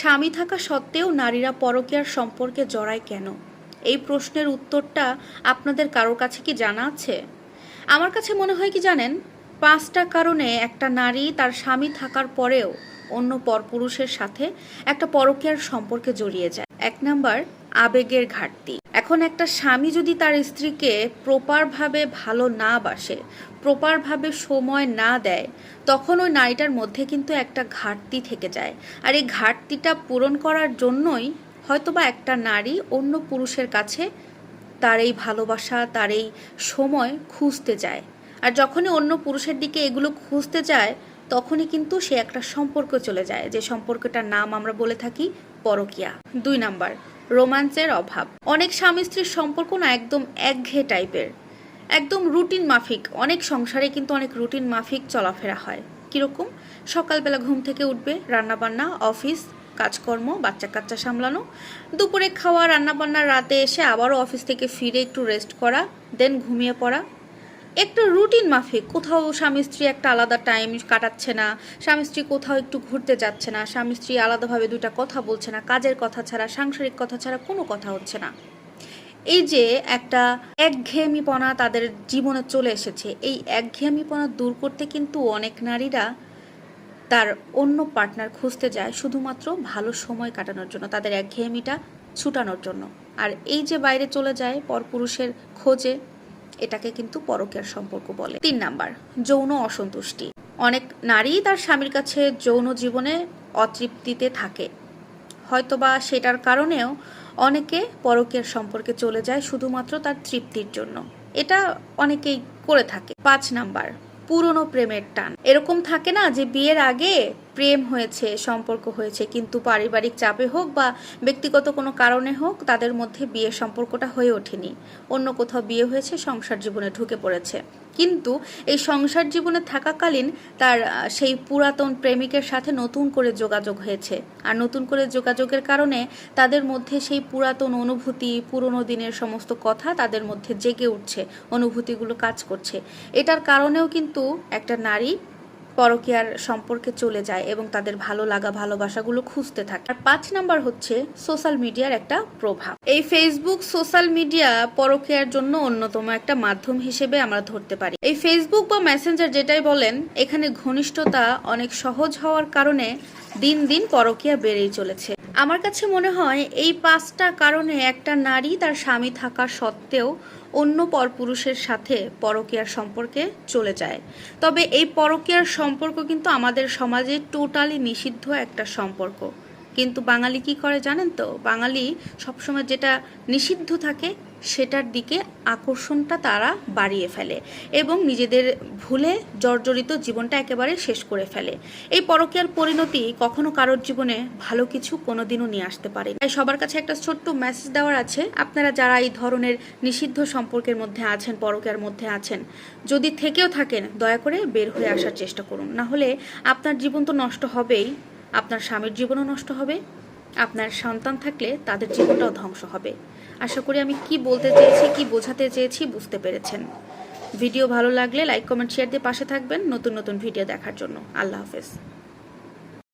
স্বামী থাকা সত্ত্বেও নারীরা পরকীয়ার সম্পর্কে জড়ায় কেন? এই প্রশ্নের উত্তরটা আপনাদের কারোর কাছে কি জানা আছে? আমার কাছে মনে হয় কি জানেন, পাঁচটা কারণে একটা নারী তার স্বামী থাকার পরেও অন্য পরপুরুষের সাথে একটা পরকীয়ার সম্পর্কে জড়িয়ে যায়। এক নাম্বার, আবেগের ঘাটতি। এখন একটা স্বামী যদি তার স্ত্রীকে প্রপারভাবে ভালো না বাসে, প্রপারভাবে সময় না দেয়, তখন ওই নারীটার মধ্যে কিন্তু একটা ঘাটতি থেকে যায়। আর এই ঘাটতিটা পূরণ করার জন্যই হয়তোবা একটা নারী অন্য পুরুষের কাছে তার এই ভালোবাসা, তার এই সময় খুঁজতে যায়। আর যখনই অন্য পুরুষের দিকে এগুলো খুঁজতে যায়, তখনই কিন্তু সে একটা সম্পর্ক চলে যায়, যে সম্পর্কটার নাম আমরা বলে থাকি পরকিয়া। দুই নাম্বার রোমান্সের অভাব। অনেক স্বামী স্ত্রীর সম্পর্ক না একদম একঘে টাইপের। একদম রুটিন মাফিক। অনেক সংসারে কিন্তু অনেক রুটিন মাফিক চলাফেরা হয়। কীরকম? সকালবেলা ঘুম থেকে উঠবে, রান্নাবান্না, অফিস, কাজকর্ম বাচ্চা কাচ্চা সামলানো, দুপুরে খাওয়া, রান্নাবান্না, রাতে এসে আবারও অফিস থেকে ফিরে একটু রেস্ট করা দেন ঘুমিয়ে পড়া। একটা রুটিন মাফিক। কোথাও স্বামী স্ত্রী একটা আলাদা টাইম কাটাচ্ছে না, স্বামী স্ত্রী কোথাও একটু ঘুরতে যাচ্ছে না, স্বামী স্ত্রী আলাদাভাবে দুটা কথা বলছে না, কাজের কথা ছাড়া, সাংসারিক কথা ছাড়া কোনো কথা হচ্ছে না। এই যে একটা একঘেয়েমিপনা তাদের জীবনে চলে এসেছে, এই একঘেয়েমিপনা দূর করতে কিন্তু অনেক নারীরা তার অন্য পার্টনার খুঁজতে যায় শুধুমাত্র ভালো সময় কাটানোর জন্য, তাদের একঘেয়েমিটা ছুটানোর জন্য। আর এই যে বাইরে চলে যায় পরপুরুষের খোঁজে এটাকে কিন্তু পরকের সম্পর্ক বলে। তিন নাম্বার, যৌন অসন্তুষ্টি। অনেক নারী তার স্বামীর কাছে যৌন জীবনে অতৃপ্তিতে থাকে। হয়তোবা সেটার কারণেও অনেকে পরকের সম্পর্কে চলে যায় শুধুমাত্র তার তৃপ্তির জন্য। এটা অনেকেই করে থাকে। পাঁচ নাম্বার, পুরনো প্রেমের টান। এরকম থাকে না যে বিয়ের আগে প্রেম হয়েছে, সম্পর্ক হয়েছে, কিন্তু পারিবারিক চাপে হোক বা ব্যক্তিগত কোনো কারণে হোক, তাদের মধ্যে বিয়ের সম্পর্কটা হয়ে ওঠেনি। অন্য কোথাও বিয়ে হয়েছে, সংসার জীবনে ঢুকে পড়েছে। কিন্তু এই সংসার জীবনে থাকাকালীন তার সেই পুরাতন প্রেমিকের সাথে নতুন করে যোগাযোগ হয়েছে। আর নতুন করে যোগাযোগের কারণে তাদের মধ্যে সেই পুরাতন অনুভূতি, পুরনো দিনের সমস্ত কথা তাদের মধ্যে জেগে উঠছে, অনুভূতিগুলো কাজ করছে। এটার কারণেও কিন্তু একটা নারী পরকীয়ার সম্পর্কে চলে যায় এবং তাদের ভালো লাগা ভালোবাসাগুলো খুঁজতে থাকে। আর পাঁচ নাম্বার হচ্ছে সোশ্যাল মিডিয়ার একটা প্রভাব। এই ফেসবুক সোশ্যাল মিডিয়া পরকীয়ার জন্য অন্যতম একটা মাধ্যম হিসেবে আমরা ধরতে পারি। এই ফেসবুক বা মেসেঞ্জার যেটাই বলেন, এখানে ঘনিষ্ঠতা অনেক সহজ হওয়ার কারণে দিন দিন পরকীয়া বেড়েই চলেছে। আমার কাছে মনে হয়, এই পাঁচটা কারণে একটা নারী তার স্বামী থাকা সত্ত্বেও অন্য পরপুরুষের সাথে পরকীয়ার সম্পর্কে চলে যায়। তবে এই পরকীয়ার সম্পর্ক কিন্তু আমাদের সমাজে টোটালি নিষিদ্ধ একটা সম্পর্ক। কিন্তু বাঙালি কি করে জানেন তো? বাঙালি সবসময় যেটা নিষিদ্ধ থাকে, সেটার দিকে আকর্ষণটা তারা বাড়িয়ে ফেলে এবং নিজেদের ভুলে জর্জরিত জীবনটা একেবারে শেষ করে ফেলে। এই পরকীয়ার পরিণতি কখনো কারোর জীবনে ভালো কিছু কোনোদিনও নিয়ে আসতে পারে তাই সবার কাছে একটা ছোট্ট মেসেজ দেওয়ার আছে। আপনারা যারা এই ধরনের নিষিদ্ধ সম্পর্কের মধ্যে আছেন, পরকীয়ার মধ্যে আছেন, যদি থেকেও থাকেন, দয়া করে বের হয়ে আসার চেষ্টা করুন। না হলে আপনার জীবন তো নষ্ট হবেই। আপনার স্বামীর জীবনও নষ্ট হবে, আপনার সন্তান থাকলে তাদের জীবনটাও ধ্বংস হবে। আশা করি আমি কি বলতে চেয়েছি, কি বোঝাতে চেয়েছি বুঝতে পেরেছেন। ভিডিও ভালো লাগলে লাইক, কমেন্ট শেয়ার দিয়ে পাশে থাকবেন নতুন নতুন ভিডিও দেখার জন্য। আল্লাহ হাফেজ।